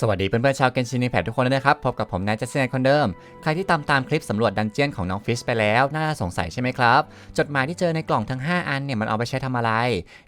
สวัสดีเพื่อนๆชาวเกนชินีแพทุกคนเลยนะครับ พบกับผมนายจัสเซนคนเดิม ใครที่ตามตามคลิปสำรวจดันเจียนของน้องฟิชไปแล้ว น่าสงสัยใช่ไหมครับ จดหมายที่เจอในกล่องทั้ง 5 อันเนี่ยมันเอาไปใช้ทำอะไร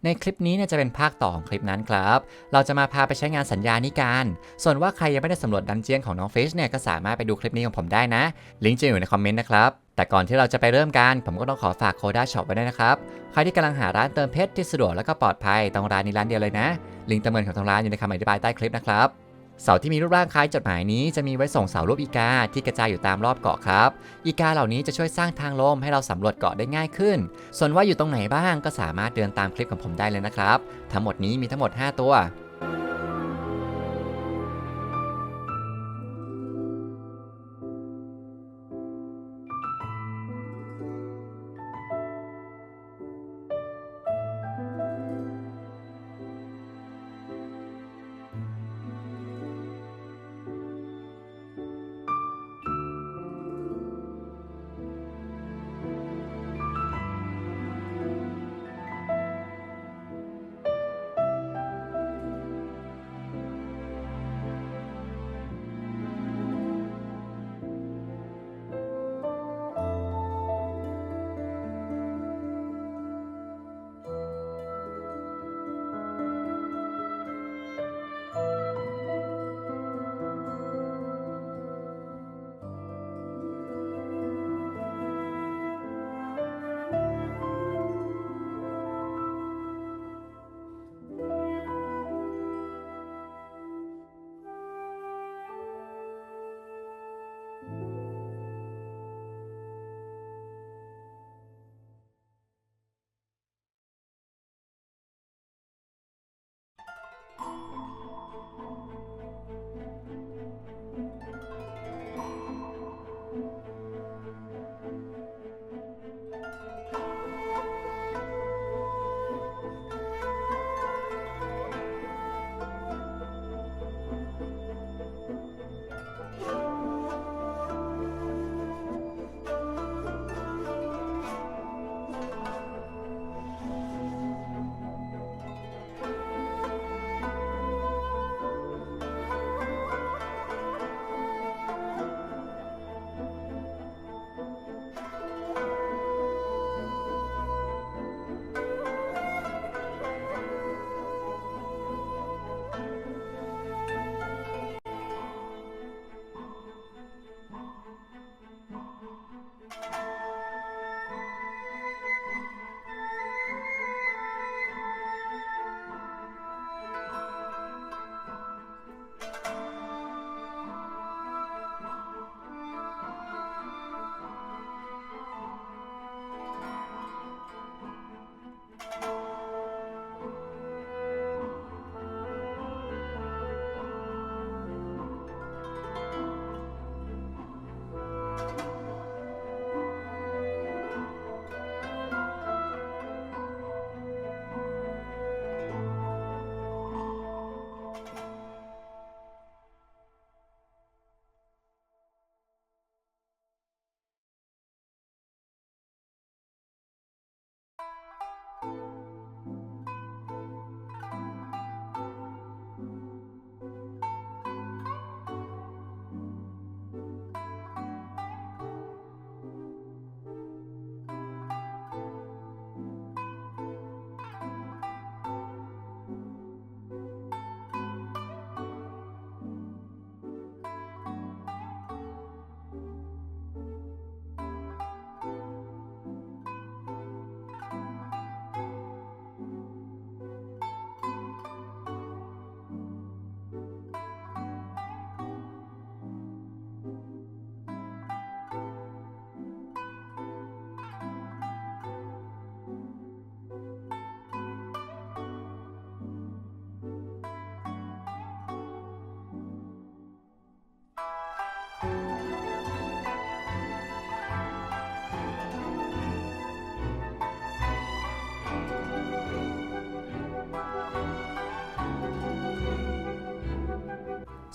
ในคลิปนี้เนี่ยจะเป็นภาคต่อของคลิปนั้นครับ เราจะมาพาไปใช้งานสัญญานี้กัน ส่วนว่าใครยังไม่ได้สำรวจดันเจียนของน้องฟิชเนี่ยก็สามารถไปดูคลิปนี้ของผมได้นะ ลิงก์จะอยู่ในคอมเมนต์นะครับแต่ก่อนที่เราจะไปเริ่มกัน ผมก็ต้องขอฝากโคด้าช็อปไว้ด้วยนะครับ ใครที่กำลังหาร้านเติมเพชรที่สะดวกและก็ปลอดภัยต้องร้านนี้ร้านเดียวเลยนะ ลิงก์เติมเงินของทางร้านอยู่ในคำอธิบายใต้คลิปนะครับ เสาที่มีรูปร่างคล้ายจดหมายนี้จะมีไว้ส่งเสารูปอีกาที่กระจายอยู่ตามรอบเกาะครับ อีกาเหล่านี้จะช่วยสร้างทางลมให้เราสำรวจเกาะได้ง่ายขึ้น ส่วนว่าอยู่ตรงไหนบ้างก็สามารถเดินตามคลิปของผมได้เลยนะครับ ทั้งหมดนี้มีทั้งหมด 5 ตัว Thank you.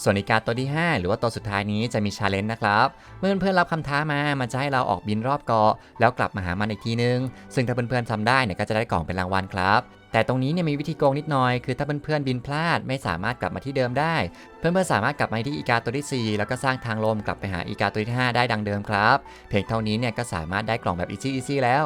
ส่วนอีกาตัวที่ 5 หรือว่าตัวสุดท้ายนี้จะมีชาเลนจ์นะครับ เมื่อเพื่อนๆรับคำท้ามา มันจะให้เราออกบินรอบเกาะแล้วกลับมาหามันอีกทีนึง ซึ่งถ้าเพื่อนๆทำได้เนี่ยก็จะได้กล่องเป็นรางวัลครับแต่ตรงนี้เนี่ยมีวิธีโกงนิดหน่อย คือถ้าเพื่อนๆบินพลาดไม่สามารถกลับมาที่เดิมได้ เพื่อนๆสามารถกลับมาที่อีกาตัวที่ 4 แล้วก็สร้างทางลมกลับไปหาอีกาตัวที่ 5 ได้ดังเดิมครับ เพียงเท่านี้เนี่ยก็สามารถได้กล่องแบบอีซี่อีซี่แล้ว